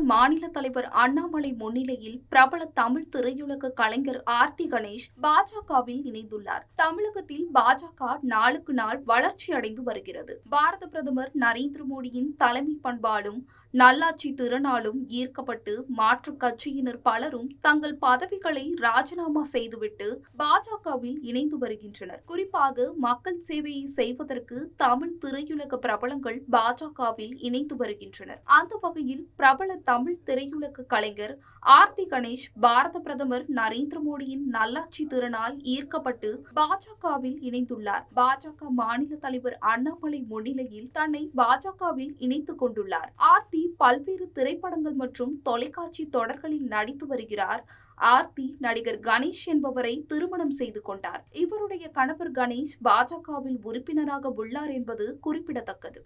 மாநில தலைவர் அண்ணாமலை முன்னிலையில் பிரபல தமிழ் திரையுலக கலைஞர் ஆர்த்தி கணேஷ் பாஜகவில் இணைந்துள்ளார். தமிழகத்தில் பாஜக நாளுக்கு நாள் வளர்ச்சி அடைந்து வருகிறது. பாரத பிரதமர் நரேந்திர மோடியின் தலைமை பண்பாடும் நல்லாட்சி திறனாலும் ஈர்க்கப்பட்டு மாற்று கட்சியினர் பலரும் தங்கள் பதவிகளை ராஜினாமா செய்துவிட்டு பாஜகவில் இணைந்து வருகின்றனர். குறிப்பாக மக்கள் சேவையை செய்வதற்கு தமிழ் திரையுலக பிரபலங்கள் பாஜகவில் இணைந்து வருகின்றனர். அந்த வகையில் பிரபல பிரபல தமிழ் திரையுலக கலைஞர் ஆர்த்தி கணேஷ் பாரத பிரதமர் நரேந்திர மோடியின் நல்லாட்சி திறனால் ஈர்க்கப்பட்டு பாஜகவில் இணைந்துள்ளார். பாஜக மாநில தலைவர் அண்ணாமலை முன்னிலையில் தன்னை பாஜகவில் இணைத்துக் கொண்டுள்ளார். ஆர்த்தி பல்வேறு திரைப்படங்கள் மற்றும் தொலைக்காட்சி தொடர்களில் நடித்து வருகிறார். ஆர்த்தி நடிகர் கணேஷ் என்பவரை திருமணம் செய்து கொண்டார். இவருடைய கணவர் கணேஷ் பாஜகவில் உறுப்பினராக உள்ளார் என்பது குறிப்பிடத்தக்கது.